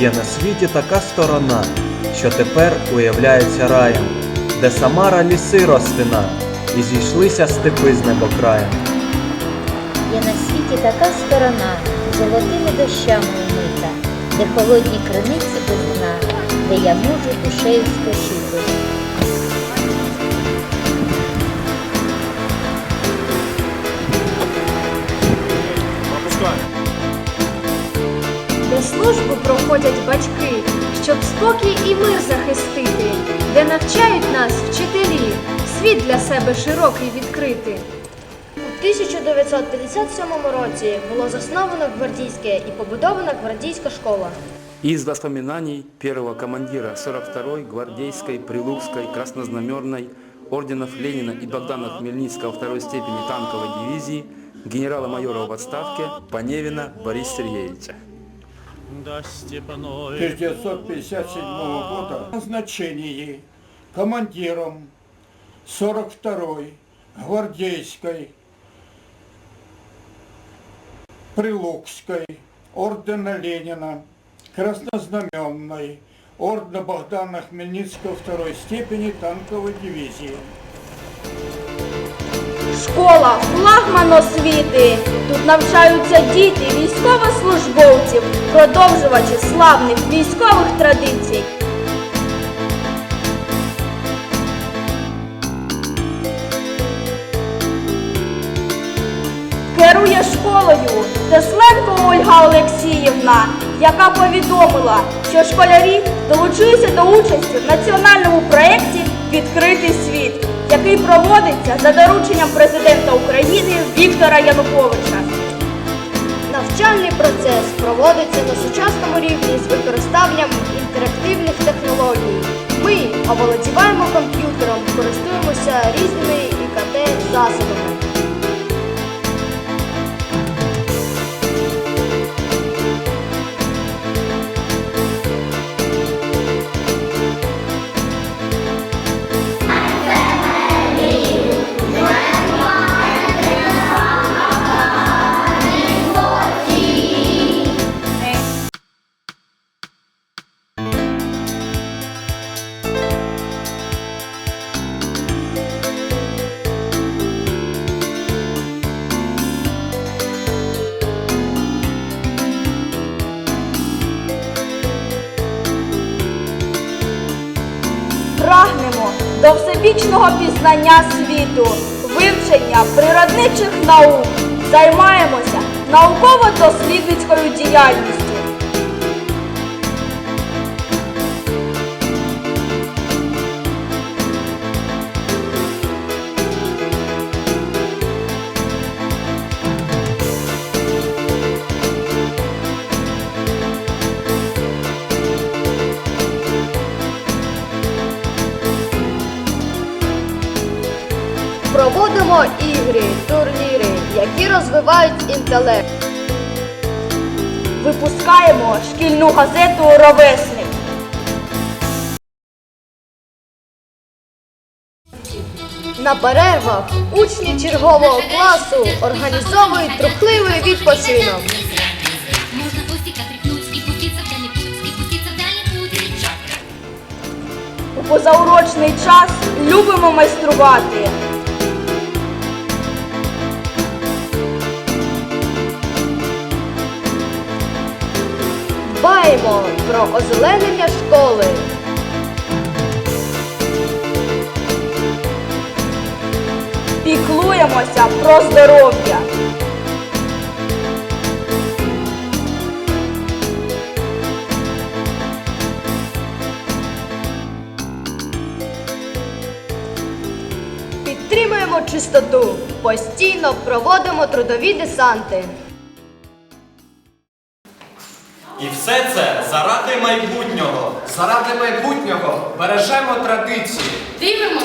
Є на світі така сторона, що тепер уявляється раєм, де Самара ліси ростина, і зійшлися степи з небокраєм. Є на світі така сторона, золотими дощами умита, де холодні криниці без дна, де я можу душею спочити. Службу проходять батьки, щоб спокій і мир захистити, де навчають нас вчителі, світ для себе широкий відкрити. У 1957 році було засновано гвардійське і побудована гвардійська школа. Из воспоминаний первого командира 42-й гвардейской, Прилукской, Краснознаменной, орденов Ленина и Богдана Хмельницкого второй степени танковой дивизии генерала-майора в отставке Поневина Бориса Сергеевича. До степной 1957 года. Назначении командиром 42-й гвардейской Прилукской ордена Ленина, Краснознаменной, ордена Богдана Хмельницкого второй степени танковой дивизии. Школа флагман освіти. Тут навчаються діти військовослужбовців, продовжувачі славних військових традицій. Керує школою Тесленко Ольга Олексіївна, яка повідомила, що школярі долучилися до участі в національному проєкті Відкритий світ, який проводиться за дорученням президента України Віктора Януковича. Навчальний процес проводиться на сучасному рівні з використанням інтерактивних технологій. Ми оволодіваємо комп'ютером, користуємося різними ІКТ-засобами. До всебічного пізнання світу, вивчення природничих наук, займаємося науково-дослідницькою діяльністю. Проводимо ігри, турніри, які розвивають інтелект. Випускаємо шкільну газету Ровесник. На перервах учні чергового класу організовують трухливий відпочинок. У позаурочний час любимо майструвати. Дбаємо про озеленення школи. Піклуємося про здоров'я. Підтримуємо чистоту. Постійно проводимо трудові десанти. І все це заради майбутнього. Заради майбутнього бережемо традиції. Дивимось